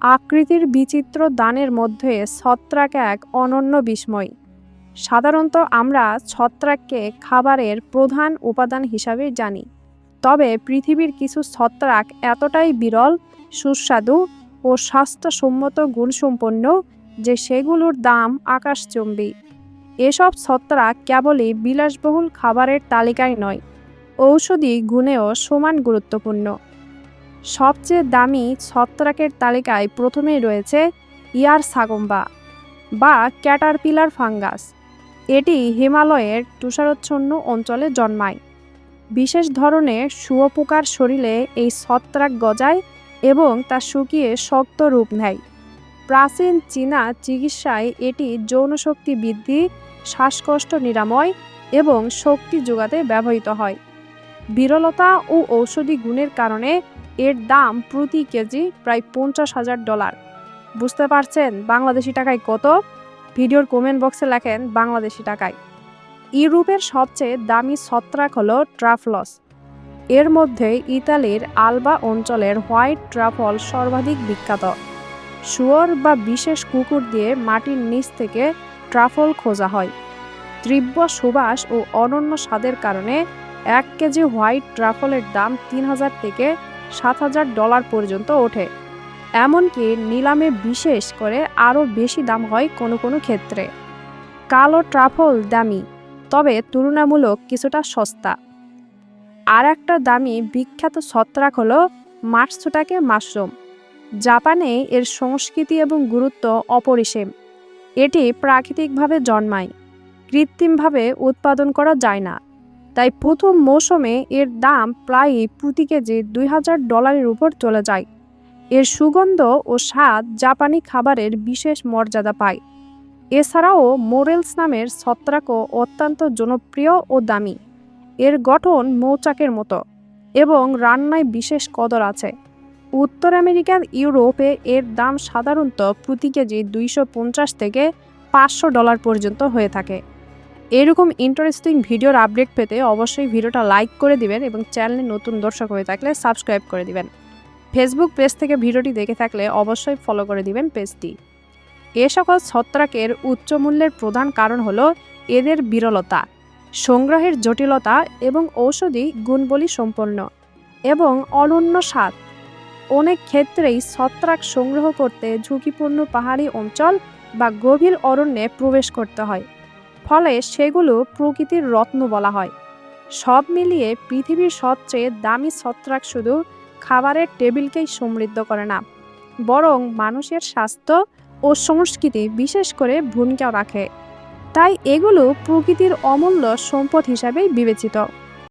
আকৃতির বিচিত্র দানের মধ্যে ছত্রাক এক অনন্য বিস্ময়। সাধারণত আমরা ছত্রাককে খাবারের প্রধান উপাদান হিসাবে জানি, তবে পৃথিবীর কিছু ছত্রাক এতটাই বিরল, সুস্বাদু ও স্বাস্থ্যসম্মত গুণসম্পন্ন যে সেগুলোর দাম আকাশচুম্বী। এসব ছত্রাক কেবলই বিলাসবহুল খাবারের তালিকায় নয়, ঔষধি গুণেও সমান গুরুত্বপূর্ণ। সবচেয়ে দামি ছত্রাকের তালিকায় প্রথমেই রয়েছে ইয়ার সাগম্বা বা ক্যাটারপিলার ফাঙ্গাস। এটি হিমালয়ের তুষারচ্ছন্ন অঞ্চলে জন্মায়। বিশেষ ধরনের শুয়োপোকার শরীরে এই ছত্রাক গজায় এবং তা শুকিয়ে শক্ত রূপ নেয়। প্রাচীন চীনা চিকিৎসায় এটি যৌনশক্তি বৃদ্ধি, শ্বাসকষ্ট নিরাময় এবং শক্তি যোগাতে ব্যবহৃত হয়। বিরলতা ও ঔষধি গুণের কারণে এর দাম প্রতি কেজি প্রায় পঞ্চাশ হাজার ডলার। বুঝতে পারছেন বাংলাদেশি টাকায় কত? ভিডিওর কমেন্ট বক্সে লেখেন বাংলাদেশি টাকায়। ইউরোপের সবচেয়ে দামি ছত্রাক হলো ট্রাফলস। এর মধ্যে ইতালির আলবা অঞ্চলের হোয়াইট ট্রাফল সর্বাধিক বিখ্যাত। শুয়োর বা বিশেষ কুকুর দিয়ে মাটির নিচ থেকে ট্রাফল খোঁজা হয়। তীব্র সুবাস ও অনন্য স্বাদের কারণে এক কেজি হোয়াইট ট্রাফলের দাম তিন হাজার থেকে সাত হাজার ডলার পর্যন্ত ওঠে। এমনকি নিলামে বিশেষ করে আরও বেশি দাম হয় কোনো কোনো ক্ষেত্রে। কালো ট্রাফল দামি, তবে তুলনামূলক কিছুটা সস্তা। আর একটা দামি বিখ্যাত ছত্রাক হলো মাটসুটাকে মাশরুম। জাপানে এর সংস্কৃতি এবং গুরুত্ব অপরিসীম। এটি প্রাকৃতিকভাবে জন্মায়, কৃত্রিমভাবে উৎপাদন করা যায় না। তাই প্রথম মৌসুমে এর দাম প্রায় প্রতি কেজি দুই হাজার ডলারের উপর চলে যায়। এর সুগন্ধ ও স্বাদ জাপানি খাবারের বিশেষ মর্যাদা পায়। এছাড়াও মোরেলস নামের ছত্রাকও অত্যন্ত জনপ্রিয় ও দামি। এর গঠন মৌচাকের মতো এবং রান্নায় বিশেষ কদর আছে। উত্তর আমেরিকার ইউরোপে এর দাম সাধারণত প্রতি কেজি দুইশো পঞ্চাশ থেকে পাঁচশো ডলার পর্যন্ত হয়ে থাকে। এরকম ইন্টারেস্টিং ভিডিওর আপডেট পেতে অবশ্যই ভিডিওটা লাইক করে দিবেন এবং চ্যানেলে নতুন দর্শক হয়ে থাকলে সাবস্ক্রাইব করে দিবেন। ফেসবুক পেজ থেকে ভিডিওটি দেখে থাকলে অবশ্যই ফলো করে দিবেন পেজটি এ সকল ছত্রাকের উচ্চ মূল্যের প্রধান কারণ হলো এদের বিরলতা, সংগ্রহের জটিলতা এবং ঔষধি গুণবলী সম্পন্ন এবং অনন্য স্বাদ। অনেক ক্ষেত্রেই ছত্রাক সংগ্রহ করতে ঝুঁকিপূর্ণ পাহাড়ি অঞ্চল বা গভীর অরণ্যে প্রবেশ করতে হয়। ফলে সেগুলো প্রকৃতির রত্ন বলা হয়। সব মিলিয়ে পৃথিবীর সবচেয়ে দামি ছত্রাক শুধু খাবারের টেবিলকেই সমৃদ্ধ করে না, বরং মানুষের স্বাস্থ্য ও সংস্কৃতি বিশেষ করে ভূমিকা রাখে। তাই এগুলো প্রকৃতির অমূল্য সম্পদ হিসাবেই বিবেচিত।